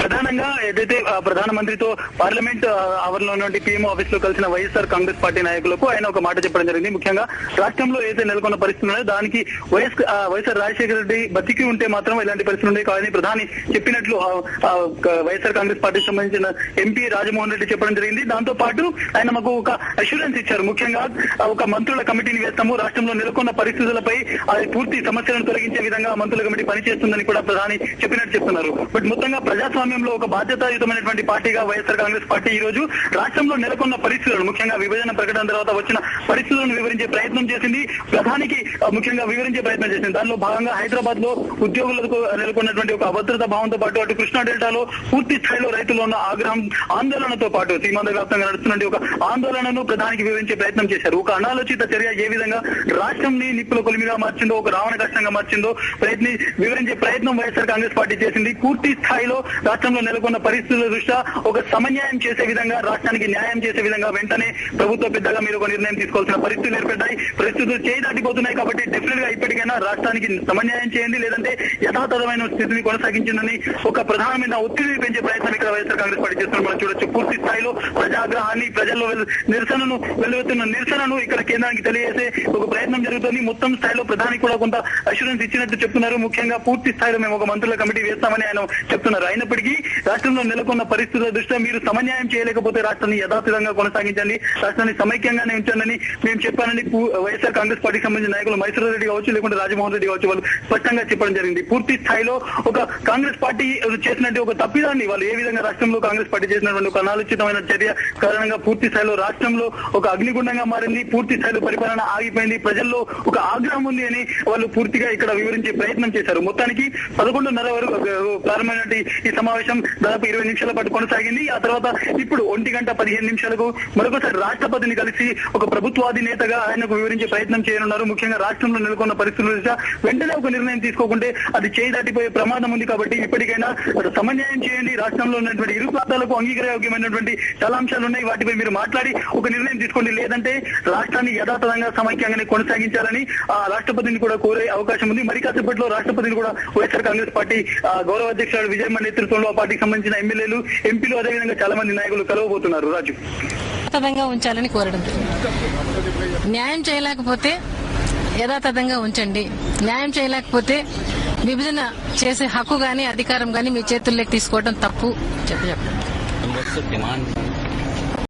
ప్రధానంగా ఏదైతే ప్రధానమంత్రితో పార్లమెంట్ అవర్లో నుండి పీఎం ఆఫీస్లో కలిసిన వైఎస్ఆర్ కాంగ్రెస్ పార్టీ నాయకులకు ఆయన ఒక మాట చెప్పడం జరిగింది. ముఖ్యంగా రాష్ట్రంలో ఏదైతే నెలకొన్న పరిస్థితి ఉన్నాయో దానికి వైఎస్ వైఎస్ఆర్ రాజశేఖర రెడ్డి బతికి ఉంటే మాత్రం ఇలాంటి పరిస్థితులు ఉండే కాదని ప్రధాని చెప్పినట్లు వైఎస్ఆర్ కాంగ్రెస్ పార్టీకి సంబంధించిన ఎంపీ రాజమోహన్ రెడ్డి చెప్పడం జరిగింది. దాంతో పాటు ఆయన మాకు ఒక అష్యూరెన్స్ ఇచ్చారు. ముఖ్యంగా ఒక మంత్రుల కమిటీని వేస్తాము. రాష్ట్రంలో నెలకొన్న పరిస్థితులపై అది పూర్తి సమస్యలను తొలగించే విధంగా మంత్రుల కమిటీ పనిచేస్తుందని కూడా ప్రధాని చెప్పినట్టు చెప్తున్నారు. బట్ మొత్తంగా ప్రజాస్వామ్యంలో ఒక బాధ్యతాయుతమైనటువంటి పార్టీగా వైఎస్ఆర్ కాంగ్రెస్ పార్టీ ఈ రోజు రాష్ట్రంలో నెలకొన్న పరిస్థితులను ముఖ్యంగా విభజన ప్రకటన తర్వాత వచ్చిన పరిస్థితులను వివరించే ప్రయత్నం చేసింది. ప్రధానికి ముఖ్యంగా వివరించే ప్రయత్నం చేసింది. దానిలో భాగంగా హైదరాబాద్లో ఉద్యోగులకు నెలకొన్నటువంటి ఒక అభద్రత భావంతో పాటు అటు కృష్ణా డెల్టాలో పూర్తి స్థాయిలో రైతులు ఉన్న ఆగ్రహం ఆందోళనతో పాటు సీమాంధ్ర వ్యాప్తంగా నడుస్తున్న ఒక ఆందోళనను ప్రధానికి వివరించే ప్రయత్నం చేశారు. ఒక అనాలోచిత చర్య ఏ విధంగా రాష్ట్రంని నిప్పుల కొలిమిగా మార్చిందో ఒక రావణ కష్టంగా మార్చిందో ప్రయత్ని వివరించే ప్రయత్నం వైఎస్ఆర్ కాంగ్రెస్ పార్టీ చేసింది. పూర్తి స్థాయిలో రాష్ట్రంలో నెలకొన్న పరిస్థితుల దృష్ట్యా ఒక సమన్యాయం చేసే విధంగా రాష్ట్రానికి న్యాయం చేసే విధంగా వెంటనే ప్రభుత్వ పెద్దగా మీరు ఒక నిర్ణయం తీసుకోవాల్సిన పరిస్థితులు ఏర్పడ్డాయి. పరిస్థితులు చేయి దాటిపోతున్నాయి కాబట్టి డెఫినెట్గా ఇప్పటికైనా రాష్ట్రానికి సమన్యాయం చేయండి. లేదంటే యథాతథమైన స్థితిని కొనసాగించిందని ఒక ప్రధానమైన ఒత్తిడిని పెంచే ప్రయత్నం ఇక్కడ వైఎస్ఆర్ కాంగ్రెస్ పార్టీ చేస్తున్నారు. మనం చూడొచ్చు పూర్తి స్థాయిలో ప్రజాగ్రహాన్ని ప్రజల్లో నిరసనను వెలువెత్తున్న నిరసనను ఇక్కడ కేంద్రానికి తెలియజేసే ఒక ప్రయత్నం జరుగుతుంది. మొత్తం స్థాయిలో ప్రధాని కూడా కొంత అష్యూరెన్స్ ఇచ్చినట్టు చెప్తున్నారు. ముఖ్యంగా పూర్తి స్థాయిలో మేము ఒక మంత్రుల కమిటీ వేస్తామని ఆయన చెప్తున్నారు. అయినప్పటికీ రాష్ట్రంలో నెలకొన్న పరిస్థితుల దృష్ట్యా మీరు సమన్యాయం చేయలేకపోతే రాష్ట్రాన్ని యథాతథంగా కొనసాగించండి. రాష్ట్రాన్ని సమైక్యంగానే ఉంచండి మేము చెప్పానని వైఎస్ఆర్ కాంగ్రెస్ పార్టీకి సంబంధించిన నాయకులు మైసూర్ రెడ్డి కావచ్చు లేకుంటే రాజమోహన్ రెడ్డి కావచ్చు వాళ్ళు స్పష్టంగా చెప్పడం జరిగింది. పూర్తి స్థాయిలో ఒక కాంగ్రెస్ పార్టీ చేసినట్టు ఒక తప్పిదాన్ని వాళ్ళు ఏ విధంగా రాష్ట్రంలో కాంగ్రెస్ పార్టీ చేసినటువంటి ఒక అనాలోచితమైన చర్య కారణంగా పూర్తి స్థాయిలో రాష్ట్రంలో ఒక అగ్నిగుండంగా మారింది పూర్తి స్థాయిలో పరిపాలన ఆగిపోయింది ప్రజల్లో ఒక ఆగ్రహం ఉంది అని వాళ్ళు పూర్తిగా ఇక్కడ వివరించే ప్రయత్నం చేశారు. మొత్తానికి పదకొండున్నర వరకు ఆ, ప్రారంభమైనటువంటి ఈ సమావేశం దాదాపు ఇరవై నిమిషాల పాటు కొనసాగింది. ఆ తర్వాత ఇప్పుడు ఒంటి గంట పదిహేను నిమిషాలకు మరొకసారి రాష్ట్రపతిని కలిసి ఒక ప్రభుత్వాధినేతగా ఆయనకు వివరించే ప్రయత్నం చేయనున్నారు. ముఖ్యంగా రాష్ట్రంలో నెలకొన్న పరిస్థితుల వెంటనే ఒక నిర్ణయం తీసుకోకుంటే అది చేయి దాటిపోయే ప్రమాదం ఉంది కాబట్టి ఇప్పటికైనా సమన్వయం సమన్యాయం చేయండి. రాష్ట్రంలో ఉన్నటువంటి ఇరు ప్రాంతాలకు అంగీకారయోగ్యమైనటువంటి చాలా అంశాలు ఉన్నాయి. వాటిపై మీరు మాట్లాడి ఒక నిర్ణయం తీసుకోండి. లేదంటే రాష్ట్రాన్ని యథాతథంగా సమైక్యంగానే కొనసాగించాలని ఆ రాష్ట్రపతిని కూడా కోరే అవకాశం ఉంది. మరి కాసేపట్లో రాష్ట్రపతిని కూడా వైఎస్ఆర్ కాంగ్రెస్ పార్టీ గౌరవ అధ్యక్షుడు విజయమ్మ నేతృత్వం ఆ పార్టీకి సంబంధించిన ఎమ్మెల్యేలు ఎంపీలు అదేవిధంగా చాలా మంది నాయకులు కలవబోతున్నారు. రాజు. ఉంచాలని కోరడం. న్యాయం చేయలేకపోతే యథాతథంగా ఉంచండి. న్యాయం చేయలేకపోతే విభజన చేసే హక్కు గాని అధికారం గాని మీ చేతుల్లోకి తీసుకోవడం తప్పు. చెప్పి చెప్పండి